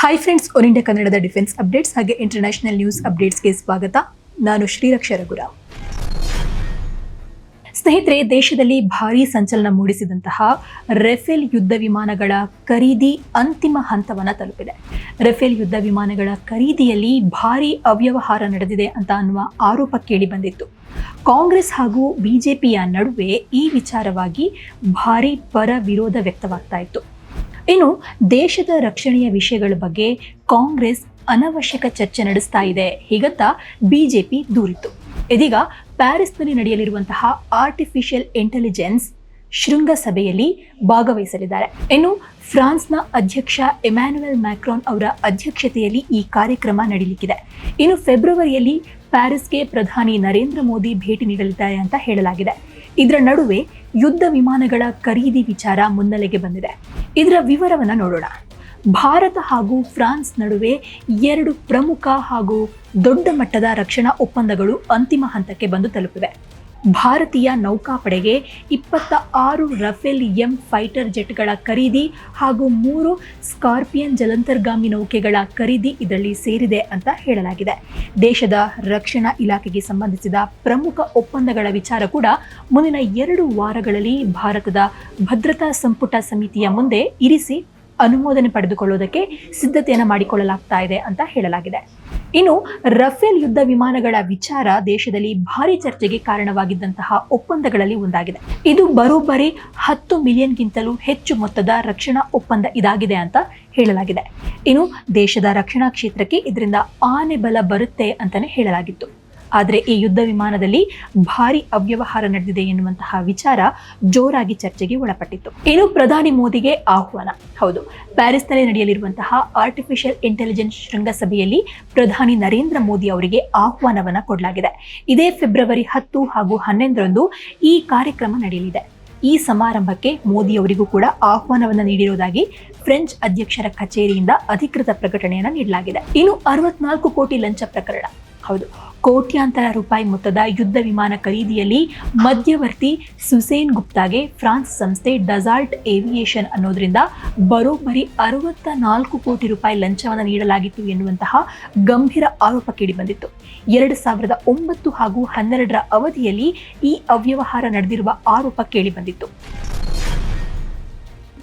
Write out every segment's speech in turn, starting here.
Hi friends one India ಕನ್ನಡದ defence updates ಹಾಗೆ international news ಅಪ್ಡೇಟ್ಸ್ಗೆ ಸ್ವಾಗತ. ನಾನು ಶ್ರೀರಕ್ಷ ರಘುರಾವ್. ಸ್ನೇಹಿತರೆ, ದೇಶದಲ್ಲಿ ಭಾರೀ ಸಂಚಲನ ಮೂಡಿಸಿದಂತಹ ರೆಫೇಲ್ ಯುದ್ಧ ವಿಮಾನಗಳ ಖರೀದಿ ಅಂತಿಮ ಹಂತವನ್ನು ತಲುಪಿದೆ. ರೆಫೇಲ್ ಯುದ್ಧ ವಿಮಾನಗಳ ಖರೀದಿಯಲ್ಲಿ ಭಾರೀ ಅವ್ಯವಹಾರ ನಡೆದಿದೆ ಅಂತ ಅನ್ನುವ ಆರೋಪ ಕೇಳಿ ಬಂದಿತ್ತು. ಕಾಂಗ್ರೆಸ್ ಹಾಗೂ ಬಿಜೆಪಿಯ ನಡುವೆ ಈ ವಿಚಾರವಾಗಿ ಭಾರೀ ಪರ ವಿರೋಧ ವ್ಯಕ್ತವಾಗ್ತಾ ಇತ್ತು. ಇನ್ನು ದೇಶದ ರಕ್ಷಣೆಯ ವಿಷಯಗಳ ಬಗ್ಗೆ ಕಾಂಗ್ರೆಸ್ ಅನವಶ್ಯಕ ಚರ್ಚೆ ನಡೆಸ್ತಾ ಇದೆ. ಹೀಗಂತ ಬಿಜೆಪಿ ದೂರಿತು ಇದೀಗ ಪ್ಯಾರಿಸ್ನಲ್ಲಿ ನಡೆಯಲಿರುವಂತಹ ಆರ್ಟಿಫಿಷಿಯಲ್ ಇಂಟೆಲಿಜೆನ್ಸ್ ಶೃಂಗಸಭೆಯಲ್ಲಿ ಭಾಗವಹಿಸಲಿದ್ದಾರೆ. ಇನ್ನು ಫ್ರಾನ್ಸ್ನ ಅಧ್ಯಕ್ಷ ಎಮ್ಯಾನ್ಯುಯಲ್ ಮ್ಯಾಕ್ರಾನ್ ಅವರ ಅಧ್ಯಕ್ಷತೆಯಲ್ಲಿ ಈ ಕಾರ್ಯಕ್ರಮ ನಡೆಯಲಿಕ್ಕಿದೆ ಇನ್ನು ಫೆಬ್ರವರಿಯಲ್ಲಿ ಪ್ಯಾರಿಸ್ಗೆ ಪ್ರಧಾನಿ ನರೇಂದ್ರ ಮೋದಿ ಭೇಟಿ ನೀಡಲಿದ್ದಾರೆ ಅಂತ ಹೇಳಲಾಗಿದೆ. ಇದರ ನಡುವೆ ಯುದ್ಧ ವಿಮಾನಗಳ ಖರೀದಿ ವಿಚಾರ ಮುನ್ನೆಲೆಗೆ ಬಂದಿದೆ. ಇದರ ವಿವರವನ್ನು ನೋಡೋಣ. ಭಾರತ ಹಾಗೂ ಫ್ರಾನ್ಸ್ ನಡುವೆ ಎರಡು ಪ್ರಮುಖ ಹಾಗೂ ದೊಡ್ಡ ಮಟ್ಟದ ರಕ್ಷಣಾ ಒಪ್ಪಂದಗಳು ಅಂತಿಮ ಹಂತಕ್ಕೆ ಬಂದು ತಲುಪಿವೆ. ಭಾರತೀಯ ನೌಕಾಪಡೆಗೆ ಇಪ್ಪತ್ತ ಆರು ರಫೇಲ್ ಎಂ ಫೈಟರ್ ಜೆಟ್ಗಳ ಖರೀದಿ ಹಾಗೂ ಮೂರು ಸ್ಕಾರ್ಪಿಯನ್ ಜಲಂತರ್ಗಾಮಿ ನೌಕೆಗಳ ಖರೀದಿ ಇದರಲ್ಲಿ ಸೇರಿದೆ ಅಂತ ಹೇಳಲಾಗಿದೆ. ದೇಶದ ರಕ್ಷಣಾ ಇಲಾಖೆಗೆ ಸಂಬಂಧಿಸಿದ ಪ್ರಮುಖ ಒಪ್ಪಂದಗಳ ವಿಚಾರ ಕೂಡ ಮುಂದಿನ ಎರಡು ವಾರಗಳಲ್ಲಿ ಭಾರತದ ಭದ್ರತಾ ಸಂಪುಟ ಸಮಿತಿಯ ಮುಂದೆ ಇರಿಸಿ ಅನುಮೋದನೆ ಪಡೆದುಕೊಳ್ಳುವುದಕ್ಕೆ ಸಿದ್ಧತೆಯನ್ನು ಮಾಡಿಕೊಳ್ಳಲಾಗ್ತಾ ಇದೆ ಅಂತ ಹೇಳಲಾಗಿದೆ. ಇನ್ನು ರಫೇಲ್ ಯುದ್ಧ ವಿಮಾನಗಳ ವಿಚಾರ ದೇಶದಲ್ಲಿ ಭಾರಿ ಚರ್ಚೆಗೆ ಕಾರಣವಾಗಿದ್ದಂತಹ ಒಪ್ಪಂದಗಳಲ್ಲಿ ಒಂದಾಗಿದೆ. ಇದು ಬರೋಬ್ಬರಿ ಹತ್ತು ಮಿಲಿಯನ್ಗಿಂತಲೂ ಹೆಚ್ಚು ಮೊತ್ತದ ರಕ್ಷಣಾ ಒಪ್ಪಂದ ಇದಾಗಿದೆ ಅಂತ ಹೇಳಲಾಗಿದೆ. ಇನ್ನು ದೇಶದ ರಕ್ಷಣಾ ಕ್ಷೇತ್ರಕ್ಕೆ ಇದರಿಂದ ಆನೆ ಬಲ ಬರುತ್ತೆ ಅಂತಾನೆ ಹೇಳಲಾಗಿತ್ತು. ಆದರೆ ಈ ಯುದ್ಧ ವಿಮಾನದಲ್ಲಿ ಭಾರಿ ಅವ್ಯವಹಾರ ನಡೆದಿದೆ ಎನ್ನುವಂತಹ ವಿಚಾರ ಜೋರಾಗಿ ಚರ್ಚೆಗೆ ಒಳಪಟ್ಟಿತ್ತು. ಇನ್ನು ಪ್ರಧಾನಿ ಮೋದಿಗೆ ಆಹ್ವಾನ. ಹೌದು, ಪ್ಯಾರಿಸ್ನಲ್ಲಿ ನಡೆಯಲಿರುವಂತಹ ಆರ್ಟಿಫಿಷಿಯಲ್ ಇಂಟೆಲಿಜೆನ್ಸ್ ಶೃಂಗಸಭೆಯಲ್ಲಿ ಪ್ರಧಾನಿ ನರೇಂದ್ರ ಮೋದಿ ಅವರಿಗೆ ಆಹ್ವಾನವನ್ನ ಕೊಡಲಾಗಿದೆ. ಇದೇ ಫೆಬ್ರವರಿ ಹತ್ತು ಹಾಗೂ ಹನ್ನೊಂದರಂದು ಈ ಕಾರ್ಯಕ್ರಮ ನಡೆಯಲಿದೆ. ಈ ಸಮಾರಂಭಕ್ಕೆ ಮೋದಿ ಅವರಿಗೂ ಕೂಡ ಆಹ್ವಾನವನ್ನು ನೀಡಿರುವುದಾಗಿ ಫ್ರೆಂಚ್ ಅಧ್ಯಕ್ಷರ ಕಚೇರಿಯಿಂದ ಅಧಿಕೃತ ಪ್ರಕಟಣೆಯನ್ನು ನೀಡಲಾಗಿದೆ. ಇನ್ನು ಅರವತ್ನಾಲ್ಕು ಕೋಟಿ ಲಂಚ ಪ್ರಕರಣ. ಹೌದು. ಕೋಟ್ಯಾಂತರ ರೂಪಾಯಿ ಮೊತ್ತದ ಯುದ್ಧ ವಿಮಾನ ಖರೀದಿಯಲ್ಲಿ ಮಧ್ಯವರ್ತಿ ಸುಸೇನ್ ಗುಪ್ತಾಗೆ ಫ್ರಾನ್ಸ್ ಸಂಸ್ಥೆ ಡಸಾಲ್ಟ್ ಏವಿಯೇಷನ್ ಅನ್ನೋದ್ರಿಂದ ಬರೋಬ್ಬರಿ ಅರವತ್ತ ನಾಲ್ಕು ಕೋಟಿ ರೂಪಾಯಿ ಲಂಚವನ್ನು ನೀಡಲಾಗಿತ್ತು ಎನ್ನುವಂತಹ ಗಂಭೀರ ಆರೋಪ ಕೇಳಿಬಂದಿತ್ತು ಎರಡು ಸಾವಿರದ ಒಂಬತ್ತು ಹಾಗೂ ಹನ್ನೆರಡರ ಅವಧಿಯಲ್ಲಿ ಈ ಅವ್ಯವಹಾರ ನಡೆದಿರುವ ಆರೋಪ ಕೇಳಿಬಂದಿತ್ತು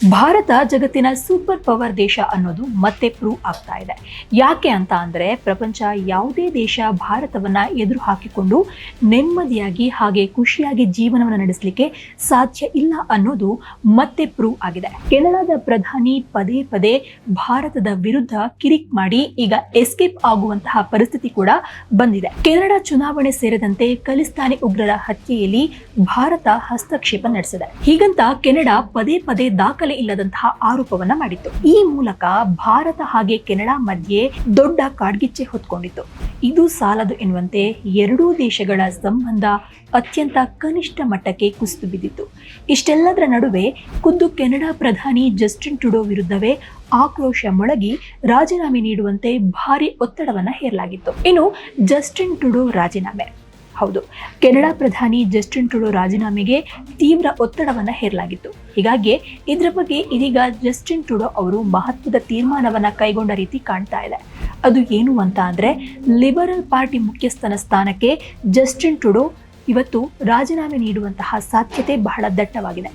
ಭಾರತ ಜಗತ್ತಿನ ಸೂಪರ್ ಪವರ್ ದೇಶ ಅನ್ನೋದು ಮತ್ತೆ ಪ್ರೂವ್ ಆಗ್ತಾ ಇದೆ. ಯಾಕೆ ಅಂತ ಅಂದರೆ ಪ್ರಪಂಚ ಯಾವುದೇ ದೇಶ ಭಾರತವನ್ನ ಎದುರು ಹಾಕಿಕೊಂಡು ನೆಮ್ಮದಿಯಾಗಿ ಹಾಗೆ ಖುಷಿಯಾಗಿ ಜೀವನವನ್ನು ನಡೆಸಲಿಕ್ಕೆ ಸಾಧ್ಯ ಇಲ್ಲ ಅನ್ನೋದು ಮತ್ತೆ ಪ್ರೂವ್ ಆಗಿದೆ. ಕೆನಡಾದ ಪ್ರಧಾನಿ ಪದೇ ಪದೇ ಭಾರತದ ವಿರುದ್ಧ ಕಿರಿಕ್ ಮಾಡಿ ಈಗ ಎಸ್ಕೇಪ್ ಆಗುವಂತಹ ಪರಿಸ್ಥಿತಿ ಕೂಡ ಬಂದಿದೆ. ಕೆನಡಾ ಚುನಾವಣೆ ಸೇರಿದಂತೆ ಖಲಿಸ್ತಾನಿ ಉಗ್ರರ ಹತ್ಯೆಯಲ್ಲಿ ಭಾರತ ಹಸ್ತಕ್ಷೇಪ ನಡೆಸಿದೆ. ಹೀಗಂತ ಕೆನಡಾ ಪದೇ ಪದೇ ದಾಖಲೆ ಇಲ್ಲದಂತಹ ಆರೋಪವನ್ನ ಮಾಡಿತ್ತು. ಈ ಮೂಲಕ ಭಾರತ ಹಾಗೆ ಕೆನಡಾ ಮಧ್ಯೆ ದೊಡ್ಡ ಕಾಡ್ಗಿಚ್ಚೆ ಹೊತ್ಕೊಂಡಿತ್ತು. ಇದು ಸಾಲದು ಎನ್ನುವಂತೆ ಎರಡೂ ದೇಶಗಳ ಸಂಬಂಧ ಅತ್ಯಂತ ಕನಿಷ್ಠ ಮಟ್ಟಕ್ಕೆ ಕುಸಿದು ಬಿದ್ದಿತ್ತು. ಇಷ್ಟೆಲ್ಲದರ ನಡುವೆ ಖುದ್ದು ಕೆನಡಾ ಪ್ರಧಾನಿ ಜಸ್ಟಿನ್ ಟುಡೋ ವಿರುದ್ಧವೇ ಆಕ್ರೋಶ ಮೊಳಗಿ ರಾಜೀನಾಮೆ ನೀಡುವಂತೆ ಭಾರಿ ಒತ್ತಡವನ್ನ ಹೇರಲಾಗಿತ್ತು. ಇನ್ನು ಜಸ್ಟಿನ್ ಟುಡೋ ರಾಜೀನಾಮೆ. ಹೌದು. ಕೆನಡಾ ಪ್ರಧಾನಿ ಜಸ್ಟಿನ್ ಟುಡೋ ರಾಜೀನಾಮೆಗೆ ತೀವ್ರ ಒತ್ತಡವನ್ನು ಹೇರಲಾಗಿತ್ತು. ಹೀಗಾಗಿ ಇದರ ಬಗ್ಗೆ ಇದೀಗ ಜಸ್ಟಿನ್ ಟುಡೋ ಅವರು ಮಹತ್ವದ ತೀರ್ಮಾನವನ್ನು ಕೈಗೊಂಡ ರೀತಿ ಕಾಣ್ತಾ ಇದೆ. ಅದು ಏನು ಅಂತ ಅಂದರೆ ಲಿಬರಲ್ ಪಾರ್ಟಿ ಮುಖ್ಯಸ್ಥನ ಸ್ಥಾನಕ್ಕೆ ಜಸ್ಟಿನ್ ಟುಡೋ ಇವತ್ತು ರಾಜೀನಾಮೆ ನೀಡುವಂತಹ ಸಾಧ್ಯತೆ ಬಹಳ ದಟ್ಟವಾಗಿದೆ.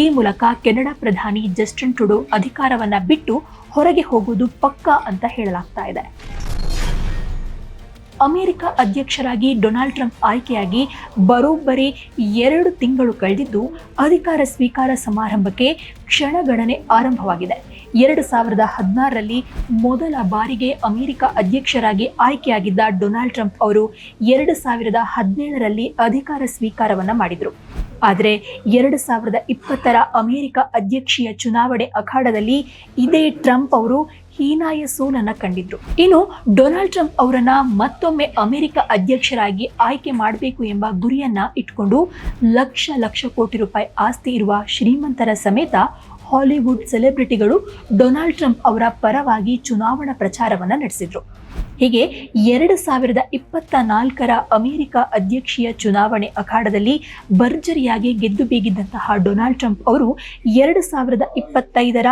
ಈ ಮೂಲಕ ಕೆನಡಾ ಪ್ರಧಾನಿ ಜಸ್ಟಿನ್ ಟುಡೋ ಅಧಿಕಾರವನ್ನು ಬಿಟ್ಟು ಹೊರಗೆ ಹೋಗುವುದು ಪಕ್ಕಾ ಅಂತ ಹೇಳಲಾಗ್ತಾ ಇದೆ. ಅಮೆರಿಕ ಅಧ್ಯಕ್ಷರಾಗಿ ಡೊನಾಲ್ಡ್ ಟ್ರಂಪ್ ಆಯ್ಕೆಯಾಗಿ ಬರೋಬ್ಬರಿ ಎರಡು ತಿಂಗಳು ಕಳೆದಿದ್ದು, ಅಧಿಕಾರ ಸ್ವೀಕಾರ ಸಮಾರಂಭಕ್ಕೆ ಕ್ಷಣಗಣನೆ ಆರಂಭವಾಗಿದೆ. ಎರಡು ಸಾವಿರದ ಹದಿನಾರರಲ್ಲಿ ಮೊದಲ ಬಾರಿಗೆ ಅಮೆರಿಕ ಅಧ್ಯಕ್ಷರಾಗಿ ಆಯ್ಕೆಯಾಗಿದ್ದ ಡೊನಾಲ್ಡ್ ಟ್ರಂಪ್ ಅವರು ಎರಡು ಸಾವಿರದ ಹದಿನೇಳರಲ್ಲಿ ಅಧಿಕಾರ ಸ್ವೀಕಾರವನ್ನು ಮಾಡಿದರು. ಆದರೆ ಎರಡು ಸಾವಿರದ ಇಪ್ಪತ್ತರ ಅಮೆರಿಕ ಅಧ್ಯಕ್ಷೀಯ ಚುನಾವಣೆ ಅಖಾಡದಲ್ಲಿ ಇದೇ ಟ್ರಂಪ್ ಅವರು ಹೀನಾಯ ಸೋಲನ್ನ ಕಂಡಿದ್ರು. ಇನ್ನು ಡೊನಾಲ್ಡ್ ಟ್ರಂಪ್ ಅವರನ್ನ ಮತ್ತೊಮ್ಮೆ ಅಮೆರಿಕ ಅಧ್ಯಕ್ಷರಾಗಿ ಆಯ್ಕೆ ಮಾಡಬೇಕು ಎಂಬ ಗುರಿಯನ್ನ ಇಟ್ಕೊಂಡು ಲಕ್ಷ ಲಕ್ಷ ಕೋಟಿ ರೂಪಾಯಿ ಆಸ್ತಿ ಇರುವ ಶ್ರೀಮಂತರ ಸಮೇತ ಹಾಲಿವುಡ್ ಸೆಲೆಬ್ರಿಟಿಗಳು ಡೊನಾಲ್ಡ್ ಟ್ರಂಪ್ ಅವರ ಪರವಾಗಿ ಚುನಾವಣಾ ಪ್ರಚಾರವನ್ನ ನಡೆಸಿದ್ರು. ಹೀಗೆ ಎರಡು ಸಾವಿರದ ಇಪ್ಪತ್ತ ನಾಲ್ಕರ ಅಮೆರಿಕ ಅಧ್ಯಕ್ಷೀಯ ಚುನಾವಣೆ ಅಖಾಡದಲ್ಲಿ ಭರ್ಜರಿಯಾಗಿ ಗೆದ್ದು ಬೀಗಿದ್ದಂತಹ ಡೊನಾಲ್ಡ್ ಟ್ರಂಪ್ ಅವರು ಎರಡು ಸಾವಿರದ ಇಪ್ಪತ್ತೈದರ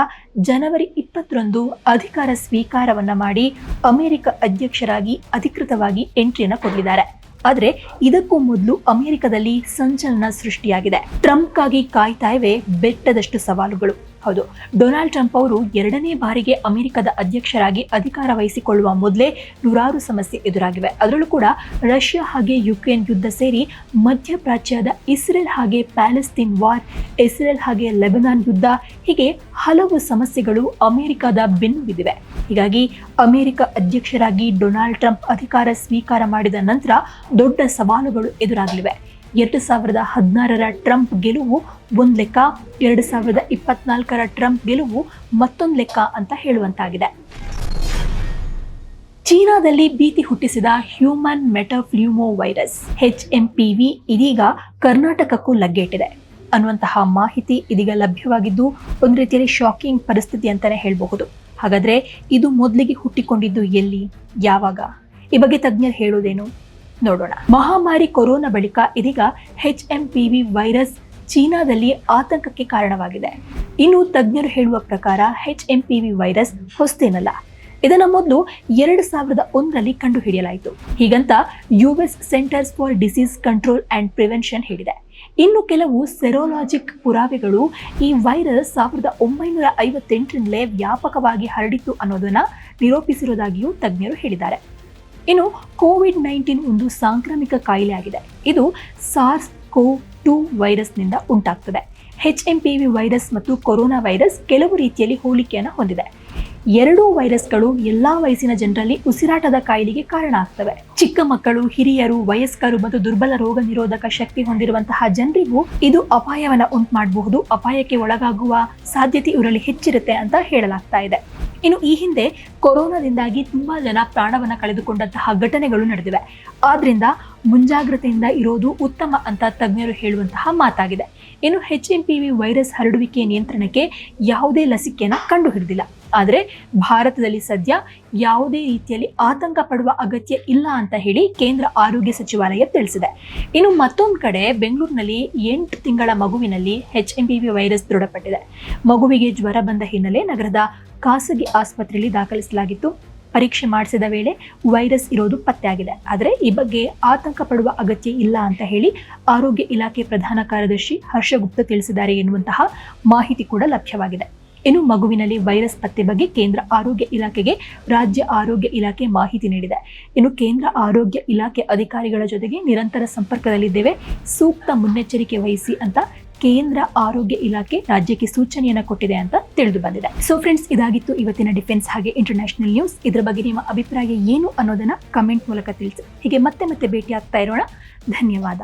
ಜನವರಿ ಇಪ್ಪತ್ತರಂದು ಅಧಿಕಾರ ಸ್ವೀಕಾರವನ್ನ ಮಾಡಿ ಅಮೆರಿಕ ಅಧ್ಯಕ್ಷರಾಗಿ ಅಧಿಕೃತವಾಗಿ ಎಂಟ್ರಿಯನ್ನು ಕೊಟ್ಟಿದ್ದಾರೆ. ಆದರೆ ಇದಕ್ಕೂ ಮೊದಲು ಅಮೆರಿಕದಲ್ಲಿ ಸಂಚಲನ ಸೃಷ್ಟಿಯಾಗಿದೆ. ಟ್ರಂಪ್ಗಾಗಿ ಕಾಯ್ತಾ ಇವೆ ಬೆಟ್ಟದಷ್ಟು ಸವಾಲುಗಳು. ಹೌದು. ಡೊನಾಲ್ಡ್ ಟ್ರಂಪ್ ಅವರು ಎರಡನೇ ಬಾರಿಗೆ ಅಮೆರಿಕದ ಅಧ್ಯಕ್ಷರಾಗಿ ಅಧಿಕಾರ ವಹಿಸಿಕೊಳ್ಳುವ ಮೊದಲೇ ನೂರಾರು ಸಮಸ್ಯೆ ಎದುರಾಗಿವೆ. ಅದರಲ್ಲೂ ಕೂಡ ರಷ್ಯಾ ಹಾಗೆ ಯುಕ್ರೇನ್ ಯುದ್ಧ ಸೇರಿ ಮಧ್ಯಪ್ರಾಚ್ಯದ ಇಸ್ರೇಲ್ ಹಾಗೆ ಪ್ಯಾಲೆಸ್ತೀನ್ ವಾರ್, ಇಸ್ರೇಲ್ ಹಾಗೆ ಲೆಬನಾನ್ ಯುದ್ಧ, ಹೀಗೆ ಹಲವು ಸಮಸ್ಯೆಗಳು ಅಮೆರಿಕದ ಬೆನ್ನು ಬಿದ್ದಿವೆ. ಹೀಗಾಗಿ ಅಮೆರಿಕ ಅಧ್ಯಕ್ಷರಾಗಿ ಡೊನಾಲ್ಡ್ ಟ್ರಂಪ್ ಅಧಿಕಾರ ಸ್ವೀಕಾರ ಮಾಡಿದ ನಂತರ ದೊಡ್ಡ ಸವಾಲುಗಳು ಎದುರಾಗಲಿವೆ. ಎರಡು ಸಾವಿರದ ಹದಿನಾರರ ಟ್ರಂಪ್ ಗೆಲುವು, ಒಂದು ಲೆಕ್ಕ ಎರಡು ಸಾವಿರದ ಇಪ್ಪತ್ನಾಲ್ಕರ ಟ್ರಂಪ್ ಗೆಲುವು, ಮತ್ತೊಂದು ಲೆಕ್ಕ ಅಂತ ಹೇಳುವಂತಾಗಿದೆ. ಚೀನಾದಲ್ಲಿ ಭೀತಿ ಹುಟ್ಟಿಸಿದ human metapneumo virus H M P V ಇದೀಗ ಕರ್ನಾಟಕಕ್ಕೂ ಲಗ್ಗೇಟಿದೆ. ಅನ್ನುವಂತಹ ಮಾಹಿತಿ ಇದೀಗ ಲಭ್ಯವಾಗಿದ್ದು, ಒಂದು ರೀತಿಯಲ್ಲಿ ಶಾಕಿಂಗ್ ಪರಿಸ್ಥಿತಿ ಅಂತಲೇ ಹೇಳಬಹುದು. ಹಾಗಾದರೆ ಇದು ಮೊದಲಿಗೆ ಹುಟ್ಟಿಕೊಂಡಿದ್ದು ಎಲ್ಲಿ? ಯಾವಾಗ? ಈ ಬಗ್ಗೆ ತಜ್ಞರು ಹೇಳೋದೇನು? ನೋಡೋಣ. ಮಹಾಮಾರಿ ಕೊರೋನಾ ಬಳಿಕ ಇದೀಗ H M P V virus ಚೀನಾದಲ್ಲಿ ಆತಂಕಕ್ಕೆ ಕಾರಣವಾಗಿದೆ. ಇನ್ನು ತಜ್ಞರು ಹೇಳುವ ಪ್ರಕಾರ H M P V virus ಹೊಸ್ತೇನಲ್ಲ ಇದನ್ನ ಮೊದಲು ಎರಡು ಸಾವಿರದ ಒಂದರಲ್ಲಿ ಕಂಡುಹಿಡಿಯಲಾಯಿತು. ಹೀಗಂತ U S centers for disease control and prevention ಹೇಳಿದೆ. ಇನ್ನು ಕೆಲವು ಸೆರೋಲಾಜಿಕ್ ಪುರಾವೆಗಳು ಈ ವೈರಸ್ ಸಾವಿರದ ಒಂಬೈನೂರ ಐವತ್ತೆಂಟರಿಂದಲೇ ವ್ಯಾಪಕವಾಗಿ ಹರಡಿತ್ತು ಅನ್ನೋದನ್ನ ನಿರೂಪಿಸಿರುವುದಾಗಿಯೂ ತಜ್ಞರು ಹೇಳಿದ್ದಾರೆ. ಇನ್ನು ಕೋವಿಡ್ ನೈನ್ಟೀನ್ ಒಂದು ಸಾಂಕ್ರಾಮಿಕ ಕಾಯಿಲೆ ಆಗಿದೆ. ಇದು ಸಾರ್ಸ್ ಕೋ ಟು ವೈರಸ್ನಿಂದ ಉಂಟಾಗ್ತದೆ. H M P V virus ಮತ್ತು ಕೊರೋನಾ ವೈರಸ್ ಕೆಲವು ರೀತಿಯಲ್ಲಿ ಹೋಲಿಕೆಯನ್ನು ಹೊಂದಿದೆ. ಎರಡೂ ವೈರಸ್ಗಳು ಎಲ್ಲ ವಯಸ್ಸಿನ ಜನರಲ್ಲಿ ಉಸಿರಾಟದ ಕಾಯಿಲೆಗೆ ಕಾರಣ ಆಗ್ತವೆ. ಚಿಕ್ಕ ಮಕ್ಕಳು, ಹಿರಿಯರು, ವಯಸ್ಕರು ಮತ್ತು ದುರ್ಬಲ ರೋಗ ನಿರೋಧಕ ಶಕ್ತಿ ಹೊಂದಿರುವಂತಹ ಜನರಿಗೂ ಇದು ಅಪಾಯವನ್ನು ಉಂಟು ಮಾಡಬಹುದು ಅಪಾಯಕ್ಕೆ ಒಳಗಾಗುವ ಸಾಧ್ಯತೆ ಇವರಲ್ಲಿ ಹೆಚ್ಚಿರುತ್ತೆ ಅಂತ ಹೇಳಲಾಗ್ತಾ ಇದೆ. ಇನ್ನು ಈ ಹಿಂದೆ ಕೊರೋನಾದಿಂದಾಗಿ ತುಂಬಾ ಜನ ಪ್ರಾಣವನ್ನ ಕಳೆದುಕೊಂಡಂತಹ ಘಟನೆಗಳು ನಡೆದಿವೆ. ಆದ್ರಿಂದ ಮುಂಜಾಗ್ರತೆಯಿಂದ ಇರೋದು ಉತ್ತಮ ಅಂತ ತಜ್ಞರು ಹೇಳುವಂತಹ ಮಾತಾಗಿದೆ. ಇನ್ನು H M P V virus ಹರಡುವಿಕೆ ನಿಯಂತ್ರಣಕ್ಕೆ ಯಾವುದೇ ಲಸಿಕೆಯನ್ನು ಕಂಡುಹಿಡಿದಿಲ್ಲ. ಆದರೆ ಭಾರತದಲ್ಲಿ ಸದ್ಯ ಯಾವುದೇ ರೀತಿಯಲ್ಲಿ ಆತಂಕ ಪಡುವ ಅಗತ್ಯ ಇಲ್ಲ ಅಂತ ಹೇಳಿ ಕೇಂದ್ರ ಆರೋಗ್ಯ ಸಚಿವಾಲಯ ತಿಳಿಸಿದೆ. ಇನ್ನು ಮತ್ತೊಂದು ಕಡೆ ಬೆಂಗಳೂರಿನಲ್ಲಿ ಎಂಟು ತಿಂಗಳ ಮಗುವಿನಲ್ಲಿ H M P V virus ದೃಢಪಟ್ಟಿದೆ. ಮಗುವಿಗೆ ಜ್ವರ ಬಂದ ಹಿನ್ನೆಲೆ ನಗರದ ಖಾಸಗಿ ಆಸ್ಪತ್ರೆಯಲ್ಲಿ ದಾಖಲಿಸಲಾಗಿತ್ತು. ಪರೀಕ್ಷೆ ಮಾಡಿಸಿದ ವೇಳೆ ವೈರಸ್ ಇರೋದು ಪತ್ತೆಯಾಗಿದೆ ಆದರೆ ಈ ಬಗ್ಗೆ ಆತಂಕ ಪಡುವ ಅಗತ್ಯ ಇಲ್ಲ ಅಂತ ಹೇಳಿ ಆರೋಗ್ಯ ಇಲಾಖೆ ಪ್ರಧಾನ ಕಾರ್ಯದರ್ಶಿ ಹರ್ಷಗುಪ್ತ ತಿಳಿಸಿದ್ದಾರೆ ಎನ್ನುವಂತಹ ಮಾಹಿತಿ ಕೂಡ ಲಭ್ಯವಾಗಿದೆ. ಇನ್ನು ಮಗುವಿನಲ್ಲಿ ವೈರಸ್ ಪತ್ತೆ ಬಗ್ಗೆ ಕೇಂದ್ರ ಆರೋಗ್ಯ ಇಲಾಖೆಗೆ ರಾಜ್ಯ ಆರೋಗ್ಯ ಇಲಾಖೆ ಮಾಹಿತಿ ನೀಡಿದೆ. ಇನ್ನು ಕೇಂದ್ರ ಆರೋಗ್ಯ ಇಲಾಖೆ ಅಧಿಕಾರಿಗಳ ಜೊತೆಗೆ ನಿರಂತರ ಸಂಪರ್ಕದಲ್ಲಿದ್ದೇವೆ. ಸೂಕ್ತ ಮುನ್ನೆಚ್ಚರಿಕೆ ವಹಿಸಿ ಅಂತ ಕೇಂದ್ರ ಆರೋಗ್ಯ ಇಲಾಖೆ ರಾಜ್ಯಕ್ಕೆ ಸೂಚನೆಯನ್ನು ಕೊಟ್ಟಿದೆ ಅಂತ ತಿಳಿದು ಬಂದಿದೆ. ಸೊ ಫ್ರೆಂಡ್ಸ್ ಇದಾಗಿತ್ತು ಇವತ್ತಿನ ಡಿಫೆನ್ಸ್ ಹಾಗೆ ಇಂಟರ್ನ್ಯಾಷನಲ್ ನ್ಯೂಸ್ ಇದರ ಬಗ್ಗೆ ನಿಮ್ಮ ಅಭಿಪ್ರಾಯ ಏನು ಅನ್ನೋದನ್ನ ಕಮೆಂಟ್ ಮೂಲಕ ತಿಳಿಸಿ. ಹೀಗೆ ಮತ್ತೆ ಮತ್ತೆ ಭೇಟಿ ಆಗ್ತಾ ಇರೋಣ. ಧನ್ಯವಾದ.